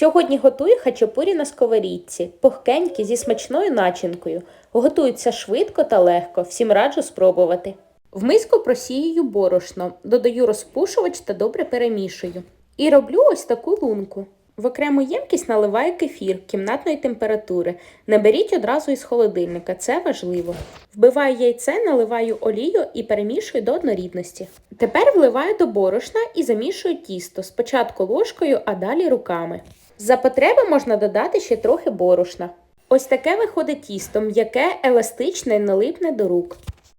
Сьогодні готую хачапурі на сковорідці, пухкенькі зі смачною начинкою. Готуються швидко та легко, всім раджу спробувати. В миску просіюю борошно, додаю розпушувач та добре перемішую. І роблю ось таку лунку. В окрему ємкість наливаю кефір кімнатної температури. Не беріть одразу із холодильника, це важливо. Вбиваю яйце, наливаю олію і перемішую до однорідності. Тепер вливаю до борошна і замішую тісто спочатку ложкою, а далі руками. За потреби можна додати ще трохи борошна. Ось таке виходить тісто, м'яке, еластичне, не липне до рук.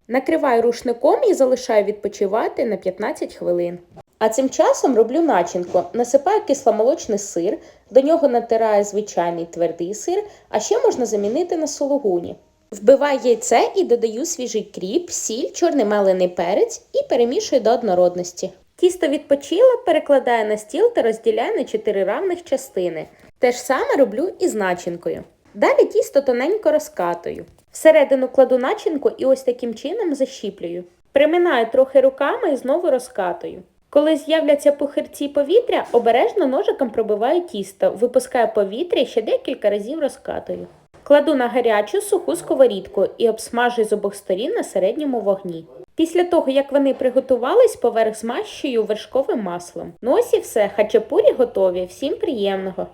Накриваю рушником і залишаю відпочивати на 15 хвилин. А цим часом роблю начинку. Насипаю кисломолочний сир, до нього натираю звичайний твердий сир, а ще можна замінити на сологуні. Вбиваю яйце і додаю свіжий кріп, сіль, чорний мелений перець і перемішую до однородності. Тісто відпочило, перекладаю на стіл та розділяю на 4 равних частини. Те ж саме роблю і з начинкою. Далі тісто тоненько розкатую. Всередину кладу начинку і ось таким чином защіплюю. Приминаю трохи руками і знову розкатую. Коли з'являться пухирці повітря, обережно ножиком пробиваю тісто, випускаю повітря і ще декілька разів розкатую. Кладу на гарячу суху сковорідку і обсмажую з обох сторін на середньому вогні. Після того, як вони приготувались, поверх змащую вершковим маслом. Ну ось і все, хачапурі готові. Всім приємного!